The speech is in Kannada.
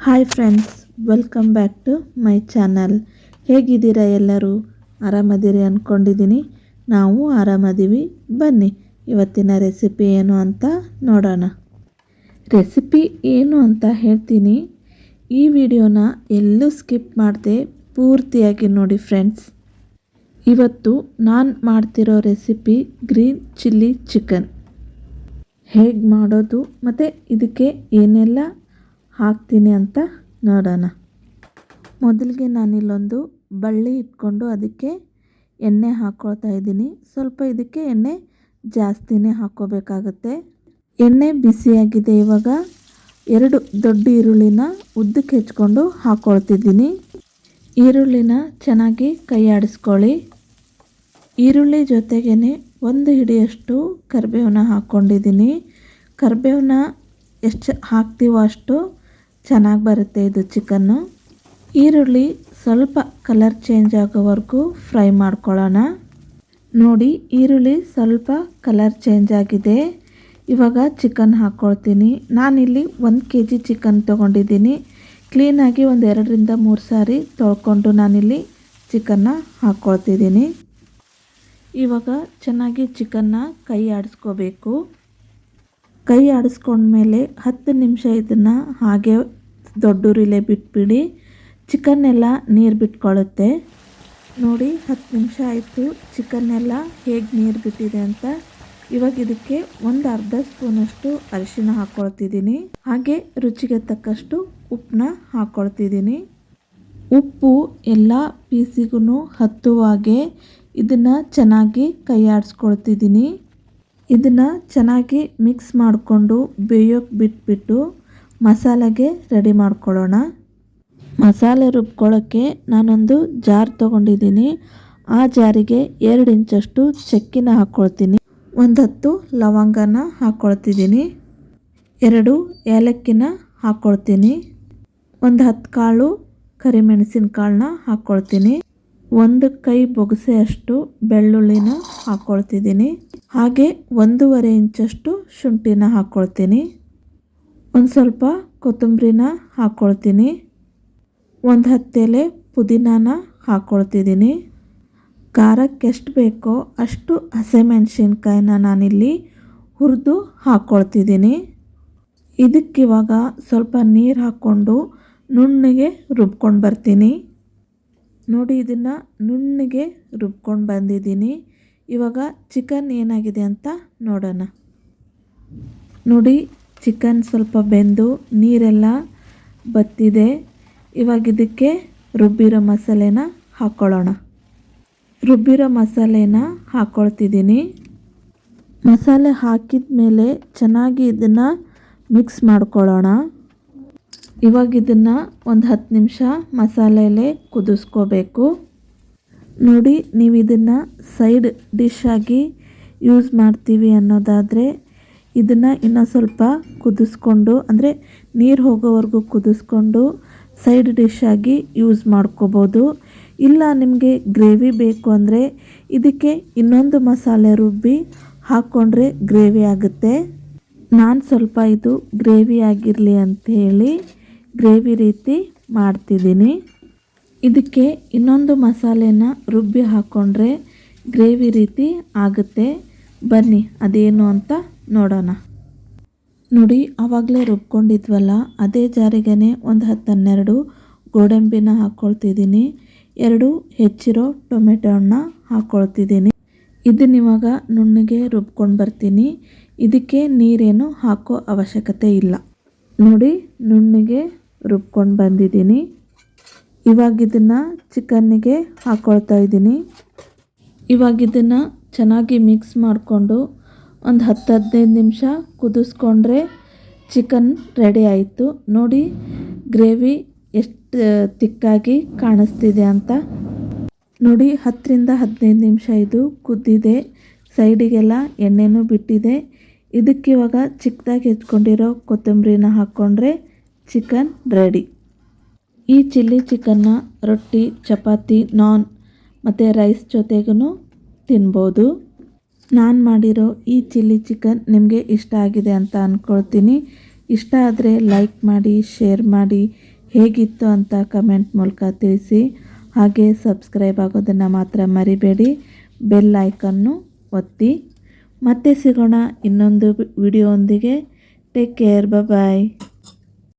Hi friends, welcome back to my channel. ಹೇಗಿದ್ದೀರಾ ಎಲ್ಲರೂ? ಆರಾಮದಿರಿ ಅಂದ್ಕೊಂಡಿದ್ದೀನಿ ನಾವು ಆರಾಮದೀವಿ. ಬನ್ನಿ, ಇವತ್ತಿನ ರೆಸಿಪಿ ಏನು ಅಂತ ನೋಡೋಣ. ರೆಸಿಪಿ ಏನು ಅಂತ ಹೇಳ್ತೀನಿ. ಈ ವಿಡಿಯೋನ ಎಲ್ಲೂ ಸ್ಕಿಪ್ ಮಾಡದೆ ಪೂರ್ತಿಯಾಗಿ ನೋಡಿ ಫ್ರೆಂಡ್ಸ್. ಇವತ್ತು ನಾನು ಮಾಡ್ತಿರೋ ರೆಸಿಪಿ ಗ್ರೀನ್ ಚಿಲ್ಲಿ ಚಿಕನ್. ಹೇಗೆ ಮಾಡೋದು ಮತ್ತು ಇದಕ್ಕೆ ಏನೆಲ್ಲ ಹಾಕ್ತೀನಿ ಅಂತ ನೋಡೋಣ. ಮೊದಲಿಗೆ ನಾನಿಲ್ಲೊಂದು ಬಳ್ಳಿ ಇಟ್ಕೊಂಡು ಅದಕ್ಕೆ ಎಣ್ಣೆ ಹಾಕ್ಕೊಳ್ತಾ ಇದ್ದೀನಿ. ಸ್ವಲ್ಪ ಇದಕ್ಕೆ ಎಣ್ಣೆ ಜಾಸ್ತಿನೇ ಹಾಕ್ಕೋಬೇಕಾಗುತ್ತೆ. ಎಣ್ಣೆ ಬಿಸಿಯಾಗಿದೆ ಇವಾಗ. ಎರಡು ದೊಡ್ಡ ಈರುಳ್ಳಿನ ಉದ್ದಕ್ಕೆ ಹೆಚ್ಕೊಂಡು ಹಾಕ್ಕೊಳ್ತಿದ್ದೀನಿ ಈರುಳ್ಳಿನ ಚೆನ್ನಾಗಿ ಕೈ ಆಡಿಸ್ಕೊಳ್ಳಿ ಈರುಳ್ಳಿ ಜೊತೆಗೇ ಒಂದು ಹಿಡಿಯಷ್ಟು ಕರಿಬೇವನ್ನ ಹಾಕ್ಕೊಂಡಿದ್ದೀನಿ. ಕರಿಬೇವನ್ನ ಎಷ್ಟು ಹಾಕ್ತೀವೋ ಅಷ್ಟು ಚೆನ್ನಾಗಿ ಬರುತ್ತೆ ಇದು ಚಿಕನ್ನು. ಈರುಳ್ಳಿ ಸ್ವಲ್ಪ ಕಲರ್ ಚೇಂಜ್ ಆಗೋವರೆಗೂ ಫ್ರೈ ಮಾಡ್ಕೊಳ್ಳೋಣ. ನೋಡಿ, ಈರುಳ್ಳಿ ಸ್ವಲ್ಪ ಕಲರ್ ಚೇಂಜ್ ಆಗಿದೆ. ಇವಾಗ ಚಿಕನ್ ಹಾಕ್ಕೊಳ್ತೀನಿ. ನಾನಿಲ್ಲಿ ಒಂದು ಕೆ ಜಿ ಚಿಕನ್ ತೊಗೊಂಡಿದ್ದೀನಿ. ಕ್ಲೀನಾಗಿ ಒಂದು ಎರಡರಿಂದ ಮೂರು ಸಾರಿ ತೊಳ್ಕೊಂಡು ನಾನಿಲ್ಲಿ ಚಿಕನ್ನ ಹಾಕ್ಕೊಳ್ತಿದ್ದೀನಿ. ಇವಾಗ ಚೆನ್ನಾಗಿ ಚಿಕನ್ನ ಕೈ ಆಡಿಸ್ಕೋಬೇಕು. ಕೈ ಆಡಿಸ್ಕೊಂಡ್ಮೇಲೆ ಹತ್ತು ನಿಮಿಷ ಇದನ್ನು ಹಾಗೆ ದೊಡ್ಡೂರಿಲೆ ಬಿಟ್ಬಿಡಿ. ಚಿಕನ್ನೆಲ್ಲ ನೀರು ಬಿಟ್ಕೊಳ್ಳುತ್ತೆ ನೋಡಿ, ಹತ್ತು ನಿಮಿಷ ಆಯಿತು. ಚಿಕನ್ನೆಲ್ಲ ಹೇಗೆ ನೀರು ಬಿಟ್ಟಿದೆ ಅಂತ. ಇವಾಗ ಇದಕ್ಕೆ ಒಂದು ಅರ್ಧ ಸ್ಪೂನಷ್ಟು ಅರಿಶಿನ ಹಾಕ್ಕೊಳ್ತಿದ್ದೀನಿ ಹಾಗೆ ರುಚಿಗೆ ತಕ್ಕಷ್ಟು ಉಪ್ಪನ್ನ ಹಾಕ್ಕೊಳ್ತಿದ್ದೀನಿ ಉಪ್ಪು ಎಲ್ಲ ಪೀಸಿಗೂ ಹತ್ತುವಾಗೆ ಇದನ್ನು ಚೆನ್ನಾಗಿ ಕೈ ಆಡಿಸ್ಕೊಳ್ತಿದ್ದೀನಿ. ಇದನ್ನು ಚೆನ್ನಾಗಿ ಮಿಕ್ಸ್ ಮಾಡಿಕೊಂಡು ಬೇಯೋಕ್ಕೆ ಬಿಟ್ಬಿಟ್ಟು ಮಸಾಲೆಗೆ ರೆಡಿ ಮಾಡ್ಕೊಳ್ಳೋಣ. ಮಸಾಲೆ ರುಬ್ಕೊಳ್ಳೋಕ್ಕೆ ನಾನೊಂದು ಜಾರ್ ತೊಗೊಂಡಿದ್ದೀನಿ. ಆ ಜಾರಿಗೆ ಎರಡು ಇಂಚಷ್ಟು ಚಕ್ಕಿನ ಹಾಕ್ಕೊಳ್ತೀನಿ ಒಂದು ಹತ್ತು ಲವಂಗನ ಹಾಕ್ಕೊಳ್ತಿದ್ದೀನಿ ಎರಡು ಏಲಕ್ಕಿನ ಹಾಕ್ಕೊಳ್ತೀನಿ ಒಂದು ಹತ್ತು ಕಾಳು ಕರಿಮೆಣಸಿನ ಕಾಳನ್ನ ಹಾಕ್ಕೊಳ್ತೀನಿ ಒಂದು ಕೈ ಬೊಗಸೆಯಷ್ಟು ಬೆಳ್ಳುಳ್ಳಿನ ಹಾಕ್ಕೊಳ್ತಿದ್ದೀನಿ ಹಾಗೆ ಒಂದೂವರೆ ಇಂಚಷ್ಟು ಶುಂಠಿನ ಹಾಕ್ಕೊಳ್ತೀನಿ ಒಂದು ಸ್ವಲ್ಪ ಕೊತ್ತಂಬರಿನ ಹಾಕ್ಕೊಳ್ತೀನಿ ಒಂದು ಹತ್ತೆಲೆ ಪುದೀನಾನ ಹಾಕ್ಕೊಳ್ತಿದ್ದೀನಿ ಖಾರಕ್ಕೆ ಎಷ್ಟು ಬೇಕೋ ಅಷ್ಟು ಹಸಿಮೆಣ್ಸಿನ್ಕಾಯಿನ ನಾನಿಲ್ಲಿ ಹುರಿದು ಹಾಕ್ಕೊಳ್ತಿದ್ದೀನಿ ಇದಕ್ಕಿವಾಗ ಸ್ವಲ್ಪ ನೀರು ಹಾಕ್ಕೊಂಡು ನುಣ್ಣಗೆ ರುಬ್ಕೊಂಡು ಬರ್ತೀನಿ. ನೋಡಿ, ಇದನ್ನು ನುಣ್ಣಗೆ ರುಬ್ಕೊಂಡು ಬಂದಿದ್ದೀನಿ. ಇವಾಗ ಚಿಕನ್ ಏನಾಗಿದೆ ಅಂತ ನೋಡೋಣ. ನೋಡಿ ಚಿಕನ್ ಸ್ವಲ್ಪ ಬೆಂದು ನೀರೆಲ್ಲ ಬತ್ತಿದೆ. ಇವಾಗ ಇದಕ್ಕೆ ರುಬ್ಬಿರೋ ಮಸಾಲೆನ ಹಾಕ್ಕೊಳ್ಳೋಣ. ರುಬ್ಬಿರೋ ಮಸಾಲೆನ ಹಾಕ್ಕೊಳ್ತಿದ್ದೀನಿ. ಮಸಾಲೆ ಹಾಕಿದ ಮೇಲೆ ಚೆನ್ನಾಗಿ ಇದನ್ನು ಮಿಕ್ಸ್ ಮಾಡ್ಕೊಳ್ಳೋಣ. ಇವಾಗ ಇದನ್ನು ಒಂದು ಹತ್ತು ನಿಮಿಷ ಮಸಾಲೆಯಲ್ಲೇ ಕುದಿಸ್ಕೋಬೇಕು. ನೋಡಿ, ನೀವು ಇದನ್ನು ಸೈಡ್ ಡಿಶ್ ಆಗಿ ಯೂಸ್ ಮಾಡ್ತೀವಿ ಅನ್ನೋದಾದರೆ, ಇದನ್ನು ಇನ್ನೂ ಸ್ವಲ್ಪ ಕುದಿಸ್ಕೊಂಡು, ಅಂದರೆ ನೀರು ಹೋಗೋವರೆಗೂ ಕುದಿಸ್ಕೊಂಡು ಸೈಡ್ ಡಿಶ್ ಆಗಿ ಯೂಸ್ ಮಾಡ್ಕೋಬೋದು. ಇಲ್ಲ ನಿಮಗೆ ಗ್ರೇವಿ ಬೇಕು ಅಂದರೆ ಇದಕ್ಕೆ ಇನ್ನೊಂದು ಮಸಾಲೆ ರುಬ್ಬಿ ಹಾಕ್ಕೊಂಡ್ರೆ ಗ್ರೇವಿ ಆಗುತ್ತೆ. ನಾನು ಸ್ವಲ್ಪ ಇದು ಗ್ರೇವಿ ಆಗಿರಲಿ ಅಂತ ಹೇಳಿ ಗ್ರೇವಿ ರೀತಿ ಮಾಡ್ತಿದ್ದೀನಿ. ಇದಕ್ಕೆ ಇನ್ನೊಂದು ಮಸಾಲೆನ ರುಬ್ಬಿ ಹಾಕ್ಕೊಂಡ್ರೆ ಗ್ರೇವಿ ರೀತಿ ಆಗುತ್ತೆ. ಬನ್ನಿ, ಅದೇನು ಅಂತ ನೋಡೋಣ. ನೋಡಿ, ಆವಾಗಲೇ ರುಬ್ಕೊಂಡಿದ್ವಲ್ಲ, ಅದೇ ಜಾರಿಗೆ ಒಂದು ಹತ್ತು ಹನ್ನೆರಡು ಗೋಡಂಬಿನ ಹಾಕ್ಕೊಳ್ತಿದ್ದೀನಿ ಎರಡು ಹೆಚ್ಚಿರೋ ಟೊಮೆಟೊ ಹಣ್ಣ ಹಾಕ್ಕೊಳ್ತಿದ್ದೀನಿ ಇದನ್ನ ಇವಾಗ ನುಣ್ಣಗೆ ರುಬ್ಕೊಂಡು ಬರ್ತೀನಿ. ಇದಕ್ಕೆ ನೀರೇನು ಹಾಕೋ ಅವಶ್ಯಕತೆ ಇಲ್ಲ. ನೋಡಿ, ನುಣ್ಣಗೆ ರುಬ್ಕೊಂಡು ಬಂದಿದ್ದೀನಿ. ಇವಾಗ ಇದನ್ನು ಚಿಕನ್ನಿಗೆ ಹಾಕ್ಕೊಳ್ತಾ ಇದ್ದೀನಿ. ಇವಾಗ ಇದನ್ನು ಚೆನ್ನಾಗಿ ಮಿಕ್ಸ್ ಮಾಡಿಕೊಂಡು ಒಂದು ಹತ್ತು ಹದಿನೈದು ನಿಮಿಷ ಕುದಿಸ್ಕೊಂಡ್ರೆ ಚಿಕನ್ ರೆಡಿ ಆಯಿತು. ನೋಡಿ ಗ್ರೇವಿ ಎಷ್ಟು ತಿಕ್ಕಾಗಿ ಕಾಣಿಸ್ತಿದೆ ಅಂತ. ನೋಡಿ ಹತ್ತರಿಂದ ಹದಿನೈದು ನಿಮಿಷ ಇದು ಕುದ್ದಿದೆ. ಸೈಡಿಗೆಲ್ಲ ಎಣ್ಣೆನೂ ಬಿಟ್ಟಿದೆ. ಇದಕ್ಕೆ ಇವಾಗ ಚಿಕ್ಕದಾಗಿ ಹೆಚ್ಕೊಂಡಿರೋ ಕೊತ್ತಂಬರಿನ ಹಾಕ್ಕೊಂಡ್ರೆ ಚಿಕನ್ ರೆಡಿ ಈ ಚಿಲ್ಲಿ ಚಿಕನ್ನ, ರೊಟ್ಟಿ, ಚಪಾತಿ, ನಾನ್ ಮತ್ತು ರೈಸ್ ಜೊತೆಗೂ ತಿನ್ಬೋದು. ನಾನು ಮಾಡಿರೋ ಈ ಚಿಲ್ಲಿ ಚಿಕನ್ ನಿಮಗೆ ಇಷ್ಟ ಆಗಿದೆ ಅಂತ ಅಂದ್ಕೊಳ್ತೀನಿ ಇಷ್ಟ ಆದರೆ ಲೈಕ್ ಮಾಡಿ, ಶೇರ್ ಮಾಡಿ, ಹೇಗಿತ್ತು ಅಂತ ಕಮೆಂಟ್ ಮೂಲಕ ತಿಳಿಸಿ. ಹಾಗೆ ಸಬ್ಸ್ಕ್ರೈಬ್ ಆಗೋದನ್ನು ಮಾತ್ರ ಮರಿಬೇಡಿ. ಬೆಲ್ ಐಕನ್ನು ಒತ್ತಿ. ಮತ್ತೆ ಸಿಗೋಣ ಇನ್ನೊಂದು ವಿಡಿಯೋ ಟೇಕ್ ಕೇರ್ ಬಾಯ್